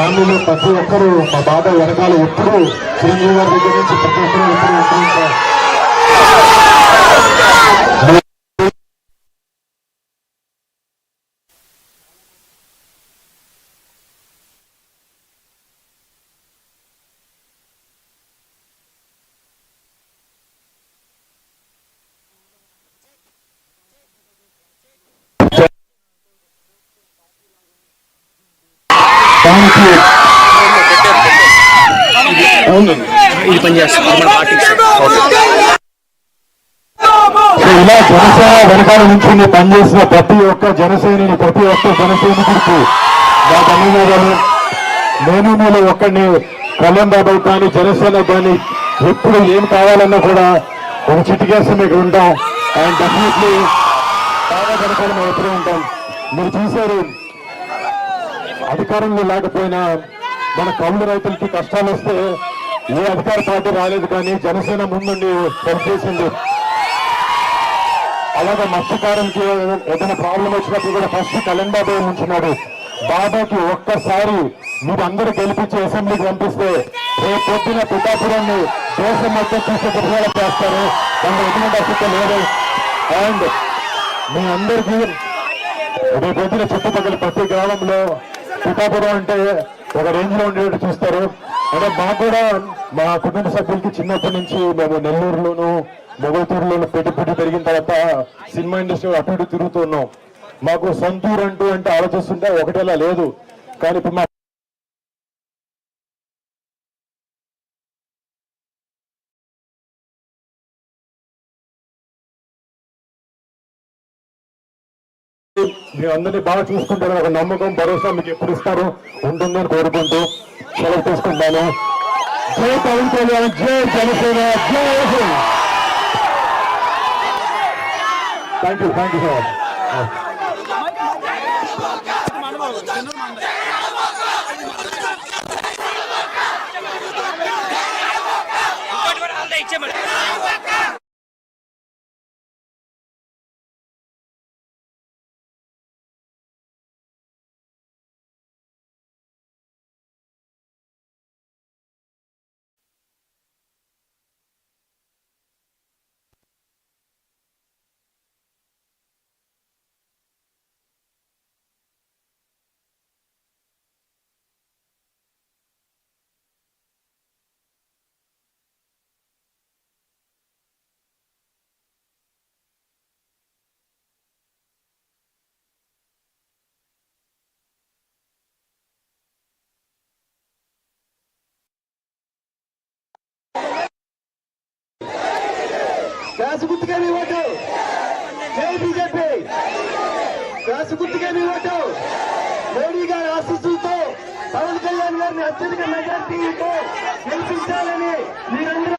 ఫ్యామిలీలో ప్రతి ఒక్కరూ మా బాబాయ్ వెనకాల ఎప్పుడు చిరంజీవి గారి దగ్గర నుంచి ప్రతి ఒక్కరూ ఎప్పుడు ఇది మన ఇలా జనసేన వెనకాల నుంచి పనిచేసిన ప్రతి ఒక్క జనసేనని ప్రతి ఒక్క జనసైనికుడికి నా ధన్యవాదాలు నేను మీలో ఒక్కడిని కళ్యాణ్ బాబాయ్ కానీ జనసేన కానీ ఎప్పుడు ఏం కావాలన్నా కూడా ఒక చిటికేసి మీకు ఉంటాం. అండ్ డెఫినెట్లీ బాగా వెనకాల మేము ఎప్పుడూ ఉంటాం. మీరు చూశారు. అధికారంలో లేకపోయినా మన కౌలు రైతులకి కష్టాలు వస్తే ఏ అధికార పార్టీ రాలేదు కానీ జనసేన ముందుండి పనిచేసింది అలాగే మత్స్యకారులకి ఏదైనా ప్రాబ్లం వచ్చినప్పుడు కూడా ఫస్ట్ కలెండా బాబాయ్ ఉంచున్నాడు బాబాకి ఒక్కసారి మీరు అందరూ గెలిపించి అసెంబ్లీకి పంపిస్తే రేపు పొద్దున పిఠాపురాన్ని దేశం మొత్తం చూసే ప్రజలు చేస్తారు. దాంట్లో ఎటువంటి అసలు లేదు. అండ్ మీ అందరికీ రేపు పొద్దున చుట్టుపక్కల ప్రతి గ్రామంలో పిఠాపురం అంటే ఒక రేంజ్లో ఉండేట్టు చూస్తారు. అంటే మాకు కూడా మా కుటుంబ సభ్యులకి చిన్నప్పటి నుంచి మేము నెల్లూరులోను మొగతూరులోను పెట్టి పెట్టి పెరిగిన తర్వాత సినిమా ఇండస్ట్రీ అటు ఇటు తిరుగుతూ ఉన్నాం. మాకు సొంతూరు అంటూ అంటే ఆలోచిస్తుంటే ఒకటేలా లేదు. కానీ ఇప్పుడు మా మీరు అందరినీ బాగా చూసుకుంటారు ఒక నమ్మకం భరోసా మీకు ఎప్పుడు ఇస్తారు? ఉంటుందని కోరుకుంటూ సెలవు తీసుకుంటాను. జై పవన్ కళ్యాణ్ జై జనసేన జై thank you thank you sir gas గుర్తుగా మీ ఓటు. జై బీజేపీ. గ్యాస్ గుర్తుగా మీ ఓటు. మోడీ గారి ఆశీస్సులతో పవన్ కళ్యాణ్ గారిని అత్యధిక మెజార్టీతో గెలిపించాలని మీరందరూ